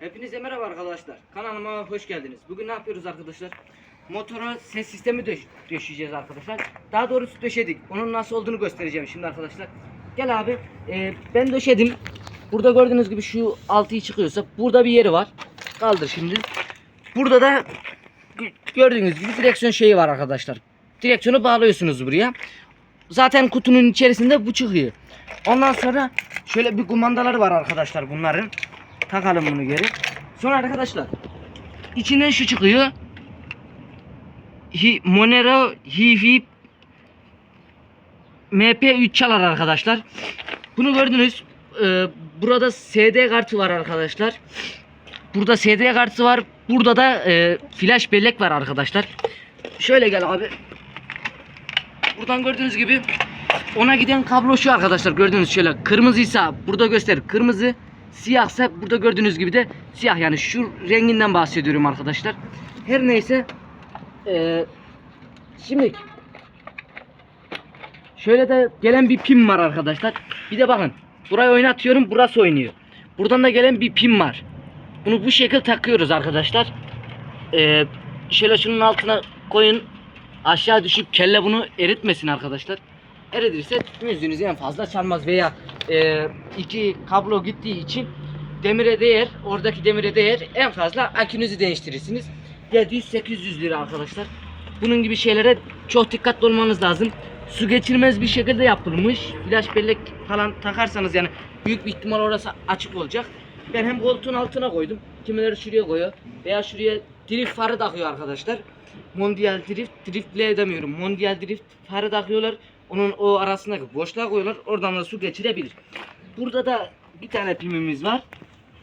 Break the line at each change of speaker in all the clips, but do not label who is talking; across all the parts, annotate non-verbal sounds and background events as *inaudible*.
Hepinize merhaba arkadaşlar. Kanalıma hoş geldiniz. Bugün ne yapıyoruz arkadaşlar? Motora ses sistemi döş döşeyeceğiz arkadaşlar. Daha doğrusu döşedik. Onun nasıl olduğunu göstereceğim şimdi arkadaşlar. Gel abi. Ee, ben döşedim. Burada gördüğünüz gibi şu altıyı çıkıyorsa burada bir yeri var. Kaldır şimdi. Burada da gö- gördüğünüz gibi direksiyon şeyi var arkadaşlar. Direksiyonu bağlıyorsunuz buraya. Zaten kutunun içerisinde bu çıkıyor. Ondan sonra şöyle bir kumandaları var arkadaşlar bunların. Takalım bunu geri. Sonra arkadaşlar içinden şu çıkıyor. Hi, Monero Hifi MP3 çalar arkadaşlar. Bunu gördünüz. Ee, burada SD kartı var arkadaşlar. Burada SD kartı var. Burada da e, flash bellek var arkadaşlar. Şöyle gel abi. Buradan gördüğünüz gibi ona giden kablo şu arkadaşlar gördüğünüz şöyle kırmızıysa burada gösterir kırmızı siyahsa burada gördüğünüz gibi de siyah yani şu renginden bahsediyorum arkadaşlar. Her neyse eee şimdi şöyle de gelen bir pin var arkadaşlar. Bir de bakın burayı oynatıyorum burası oynuyor. Buradan da gelen bir pin var. Bunu bu şekilde takıyoruz arkadaşlar. Eee şöyle şunun altına koyun aşağı düşüp kelle bunu eritmesin arkadaşlar. Eritirse müziğiniz en fazla çalmaz veya e, iki kablo gittiği için demire değer, oradaki demire değer en fazla akünüzü değiştirirsiniz. 700-800 lira arkadaşlar. Bunun gibi şeylere çok dikkatli olmanız lazım. Su geçirmez bir şekilde yapılmış. Flash bellek falan takarsanız yani büyük bir ihtimal orası açık olacak. Ben hem koltuğun altına koydum. Kimileri şuraya koyuyor. Veya şuraya drift farı takıyor arkadaşlar. Mondial drift, drift bile edemiyorum. Mondial drift farı takıyorlar. Onun o arasındaki boşluğa koyuyorlar. Oradan da su geçirebilir. Burada da bir tane pimimiz var.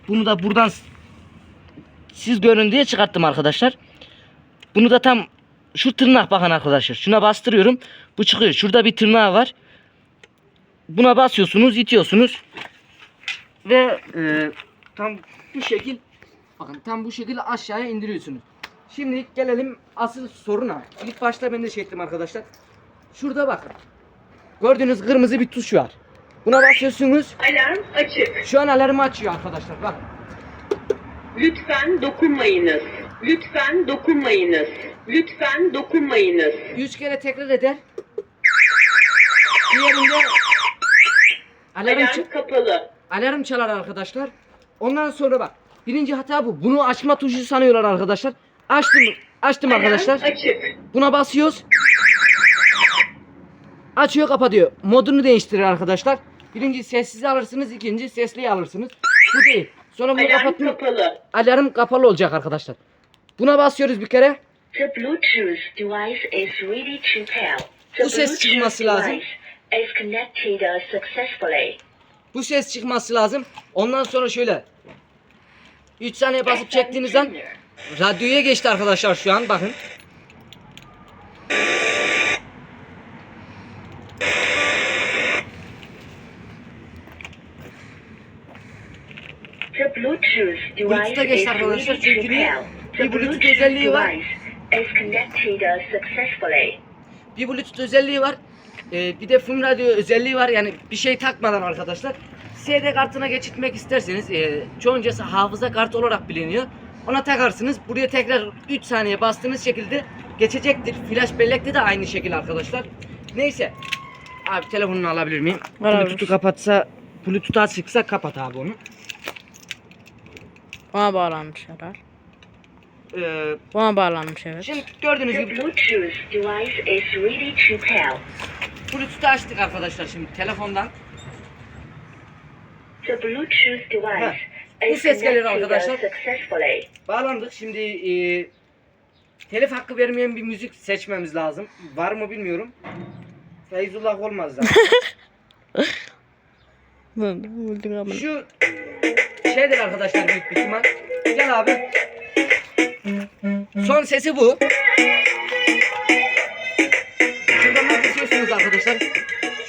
Bunu da buradan siz görün diye çıkarttım arkadaşlar. Bunu da tam şu tırnak bakın arkadaşlar. Şuna bastırıyorum. Bu çıkıyor. Şurada bir tırnağı var. Buna basıyorsunuz, itiyorsunuz. Ve e, tam bu şekil bakın tam bu şekilde aşağıya indiriyorsunuz. Şimdi gelelim asıl soruna. İlk başta ben de şey ettim arkadaşlar. Şurada bakın. Gördüğünüz kırmızı bir tuş var. Buna basıyorsunuz.
Alarm açık.
Şu an alarmı açıyor arkadaşlar. Bak.
Lütfen dokunmayınız. Lütfen dokunmayınız. Lütfen dokunmayınız.
Üç kere tekrar eder. Diğerinde alarm,
Alarm kapalı.
alarm çalar arkadaşlar. Ondan sonra bak. Birinci hata bu. Bunu açma tuşu sanıyorlar arkadaşlar. Açtım. Açtım arkadaşlar.
Alarm açık.
Buna basıyoruz. Açıyor kapatıyor. Modunu değiştirir arkadaşlar. Birinci sessize alırsınız. ikinci sesliye alırsınız. Bu değil. Sonra bunu
Alarm
kapatma.
kapalı.
Alarm kapalı olacak arkadaşlar. Buna basıyoruz bir kere.
The Bluetooth device is ready to pair. The
Bu ses çıkması lazım.
is connected successfully.
Bu ses çıkması lazım. Ondan sonra şöyle 3 saniye basıp çektiğiniz an radyoya geçti arkadaşlar şu an bakın.
The Bluetooth
Bluetooth'a
device
geçti arkadaşlar çünkü niye? Bir Bluetooth özelliği var. Bir Bluetooth özelliği var. Ee, bir de FM radyo özelliği var. Yani bir şey takmadan arkadaşlar. SD kartına geçirtmek isterseniz e, çoğuncası hafıza kartı olarak biliniyor. Ona takarsınız. Buraya tekrar 3 saniye bastığınız şekilde geçecektir. Flash bellekte de aynı şekilde arkadaşlar. Neyse. Abi telefonunu alabilir miyim? Bluetooth'u kapatsa Bluetooth açıksa kapat abi onu.
Buna bağlanmış herhalde.
Ee,
Buna bağlanmış evet.
şimdi gördüğünüz
The
gibi
Bluetooth device is ready to pair.
Bluetooth'u açtık arkadaşlar şimdi telefondan.
The Bluetooth device
bu
is
ses gelir
connected
arkadaşlar.
successfully.
Bağlandık. Şimdi e, telif hakkı vermeyen bir müzik seçmemiz lazım. Var mı bilmiyorum. Feyzullah olmaz zaten. *laughs* Şu şeydir arkadaşlar büyük bir ihtimal. Gel abi. Son sesi bu. Şuradan da kısıyorsunuz arkadaşlar.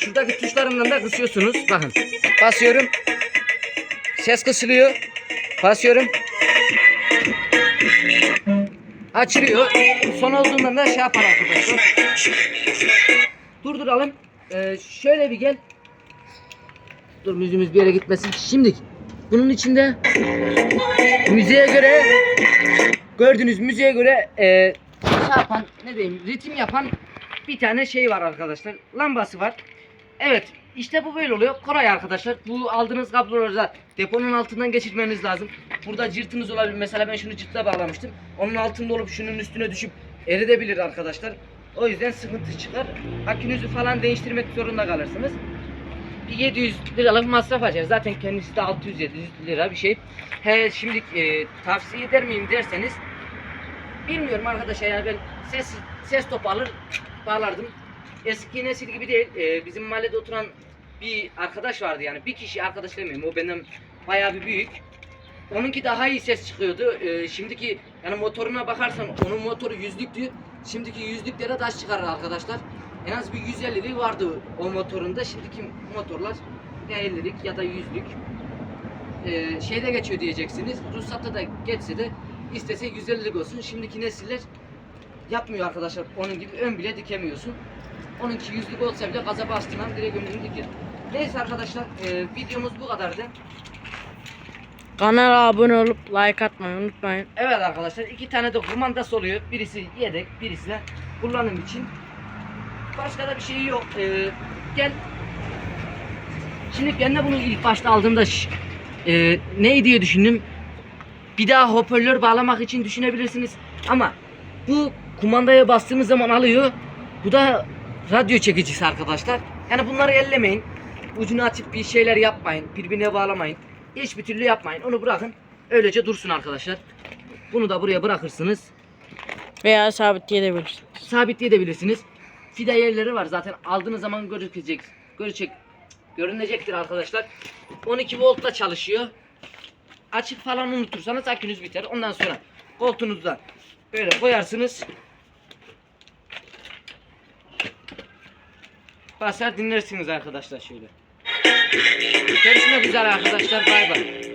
Şuradaki tuşlarından da kısıyorsunuz. Bakın. Basıyorum. Ses kısılıyor. Basıyorum. Açılıyor. Son olduğunda da şey yapar arkadaşlar. Durduralım. Ee, şöyle bir gel. Dur müziğimiz bir yere gitmesin. Şimdi Bunun içinde müziğe göre gördüğünüz müziğe göre e, şey yapan ne diyeyim ritim yapan bir tane şey var arkadaşlar. Lambası var. Evet işte bu böyle oluyor. Koray arkadaşlar bu aldığınız kabloları deponun altından geçirmeniz lazım. Burada cırtınız olabilir. Mesela ben şunu cırtla bağlamıştım. Onun altında olup şunun üstüne düşüp eridebilir arkadaşlar. O yüzden sıkıntı çıkar. Akünüzü falan değiştirmek zorunda kalırsınız. Bir 700 liralık masraf açar. Zaten kendisi de 600-700 lira bir şey. He şimdi e, tavsiye eder miyim derseniz bilmiyorum arkadaşlar yani ben ses ses topu alır bağlardım. Eski nesil gibi değil. E, bizim mahallede oturan bir arkadaş vardı yani bir kişi arkadaş demeyeyim o benden bayağı bir büyük. Onunki daha iyi ses çıkıyordu. E, şimdiki yani motoruna bakarsan onun motoru yüzlüktü. Şimdiki yüzlüklere taş çıkarır arkadaşlar. En az bir 150'lik vardı o motorunda. Şimdiki motorlar ya 50'lik ya da 100'lük. Ee, şeyde geçiyor diyeceksiniz. Ruhsatta da geçse de istese 150'lik olsun. Şimdiki nesiller yapmıyor arkadaşlar. Onun gibi ön bile dikemiyorsun. Onunki yüzlük olsa bile gaza bastığın an direkt önünü dikir. Neyse arkadaşlar e, videomuz bu kadardı.
Kanala abone olup like atmayı unutmayın.
Evet arkadaşlar iki tane de kumandası oluyor. Birisi yedek, birisi de kullanım için. Başka da bir şey yok. Ee, gel. Şimdi ben de bunu ilk başta aldığımda e, ne diye düşündüm. Bir daha hoparlör bağlamak için düşünebilirsiniz. Ama bu kumandaya bastığımız zaman alıyor. Bu da radyo çekicisi arkadaşlar. Yani bunları ellemeyin. Ucunu açıp bir şeyler yapmayın. Birbirine bağlamayın. Hiçbir türlü yapmayın. Onu bırakın. Öylece dursun arkadaşlar. Bunu da buraya bırakırsınız.
Veya sabitleyebilirsiniz.
Sabitleyebilirsiniz. Fide yerleri var zaten aldığınız zaman gözükecek. Görecek. Görünecektir arkadaşlar. 12 voltla çalışıyor. Açık falan unutursanız akünüz biter. Ondan sonra koltuğunuzda böyle koyarsınız. Basar dinlersiniz arkadaşlar şöyle. Görüşmek üzere arkadaşlar. Bay bay.